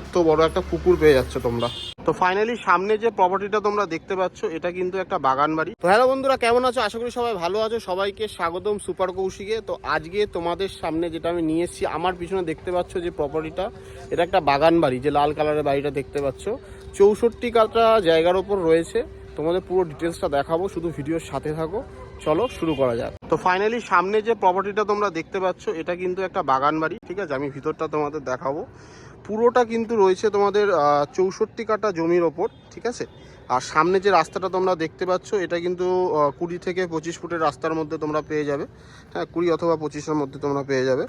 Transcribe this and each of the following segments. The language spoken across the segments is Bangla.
এত বড় একটা পুকুর পেয়ে যাচ্ছ তোমরা। তো ফাইনালি সামনে যে প্রপার্টিটা তোমরা দেখতে পাচ্ছ, এটা কিন্তু একটা বাগান বাড়ি। তো হ্যালো বন্ধুরা, কেমন আছো? আশা করি সবাই ভালো আছো। সবাইকে স্বাগতম সুপার কৌশিকে। তো আজকে তোমাদের সামনে যেটা আমি নিয়ে এসেছি, আমার পিছনে দেখতে পাচ্ছ যে প্রপার্টিটা এটা একটা বাগান বাড়ি, যে লাল কালারের বাড়িটা দেখতে পাচ্ছ। চৌষট্টি কাটা জায়গার ওপর রয়েছে। তোমাদের পুরো ডিটেলসটা দেখাবো, শুধু ভিডিওর সাথে থাকো। চলো শুরু করা যাক। তো ফাইনালি সামনে যে প্রপার্টিটা তোমরা দেখতে পাচ্ছ, এটা কিন্তু একটা বাগান বাড়ি। ঠিক আছে, আমি ভিতরটা তোমাদের দেখাবো। পুরোটা কিন্তু রয়েছে তোমাদের চৌষট্টি কাটা জমির ওপর, ঠিক আছে? আর সামনে যে রাস্তাটা তোমরা দেখতে পাচ্ছ, এটা কিন্তু কুড়ি থেকে পঁচিশ ফুটের রাস্তার মধ্যে তোমরা পেয়ে যাবে। হ্যাঁ কুড়ি অথবা পঁচিশের মধ্যে তোমরা পেয়ে যাবে।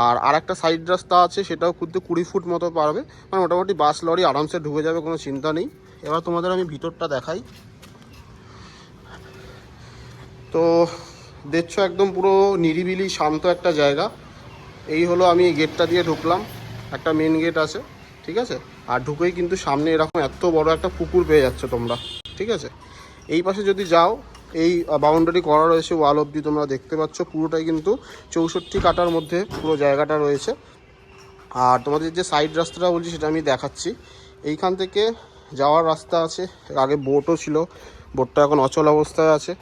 আর আরেকটা সাইড রাস্তা আছে, সেটাও কিন্তু কুড়ি ফুট মতো পারবে। মানে মোটামুটি বাস, লরি আরামসে ঢুকে যাবে, কোনো চিন্তা নেই। এবার তোমাদের আমি ভিতরটা দেখাই। তো দেখছ একদম পুরো নিরিবিলি, শান্ত একটা জায়গা। এই হলো আমি গেটটা দিয়ে ঢুকলাম। একটা মেন গেট আছে, ঠিক আছে? আর ঢুকেই কিন্তু সামনে এরকম এত বড় একটা পুকুর পেয়ে যাচ্ছে তোমরা, ঠিক আছে? এই পাশে যদি যাও, এই বাউন্ডারি করা রয়েছে ওয়াল অবধি, তোমরা দেখতে পাচ্ছ পুরোটাই কিন্তু চৌষট্টি কাটার মধ্যে পুরো জায়গাটা রয়েছে। আর তোমাদের যে সাইড রাস্তাটা বলছি, সেটা আমি দেখাচ্ছি। এইখান থেকে যাওয়ার রাস্তা আছে আগে বোটও ছিল বোটটা এখন অচল অবস্থায় আছে।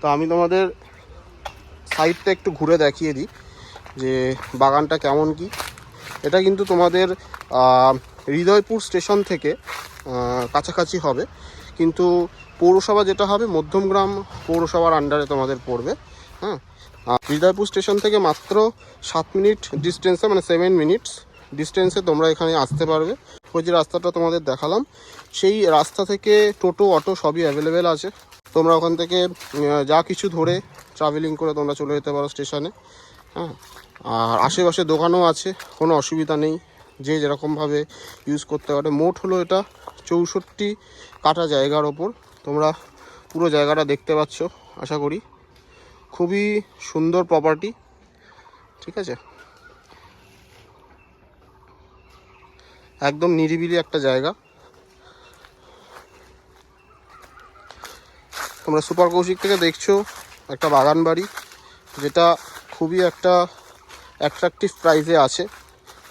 তো আমি তোমাদের সাইডটা একটু ঘুরে দেখিয়ে দিই, যে বাগানটা কেমন কি। এটা কিন্তু তোমাদের হৃদয়পুর স্টেশন থেকে কাছাকাছি হবে। কিন্তু পৌরসভা যেটা হবে মধ্যমগ্রাম পৌরসভার আন্ডারে তোমাদের পড়বে হ্যাঁ? হৃদয়পুর স্টেশন থেকে মাত্র সাত মিনিট ডিস্টেন্সে মানে সেভেন মিনিটস ডিস্টেন্সে তোমরা এখানে আসতে পারবে। ওই যে রাস্তাটা তোমাদের দেখালাম, সেই রাস্তা থেকে টোটো, অটো সবই অ্যাভেলেবেল আছে। তোমরা ওখান থেকে যা কিছু ধরে ট্রাভেলিং করে তোমরা চলে যেতে পারো স্টেশনে। হ্যাঁ আর আশেপাশে দোকানও আছে, কোনো অসুবিধা নেই। যে যেরকমভাবে ইউজ করতে পারে। মোট হলো এটা চৌষট্টি কাটা জায়গার ওপর। তোমরা পুরো জায়গাটা দেখতে পাচ্ছ, আশা করি। খুবই সুন্দর প্রপার্টি ঠিক আছে? একদম নিরিবিলি একটা জায়গা। তোমরা সুপার কৌশিক থেকে দেখছ, একটা বাগান বাড়ি যেটা খুবই একটা অ্যাট্রাকটিভ প্রাইসে আছে।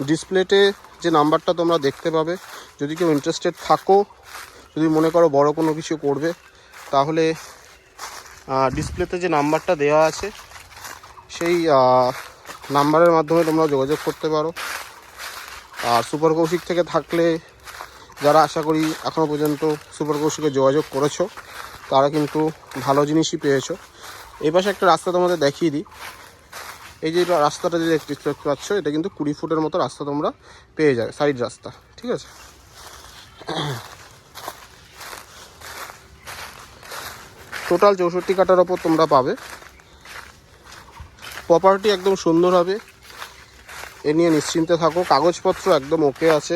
ডিসপ্লেতে যে নাম্বারটা তোমরা দেখতে পাবে, যদি কেউ ইন্টারেস্টেড থাকো, যদি মনে করো বড় কোনো কিছু করবে, তাহলে ডিসপ্লেতে যে নাম্বারটা দেওয়া আছে, সেই নাম্বারের মাধ্যমে তোমরা যোগাযোগ করতে পারো। আর সুপার কৌশিক থেকে থাকলে, যারা আশা করি এখনও পর্যন্ত সুপার কৌশিকে যোগাযোগ করেছ, তারা কিন্তু ভালো জিনিসই পেয়েছ। এই পাশে একটা রাস্তা তোমাদের দেখিয়ে দিই। এই যে রাস্তাটা যে দেখতে পাচ্ছ, এটা কিন্তু কুড়ি ফুটের মতো রাস্তা তোমরা পেয়ে যাবে, সাইড রাস্তা, ঠিক আছে? টোটাল চৌষট্টি কাটার ওপর তোমরা পাবে। প্রপার্টি একদম সুন্দর হবে। এ নিয়ে নিশ্চিন্তে থাকো, কাগজপত্র একদম ওকে আছে।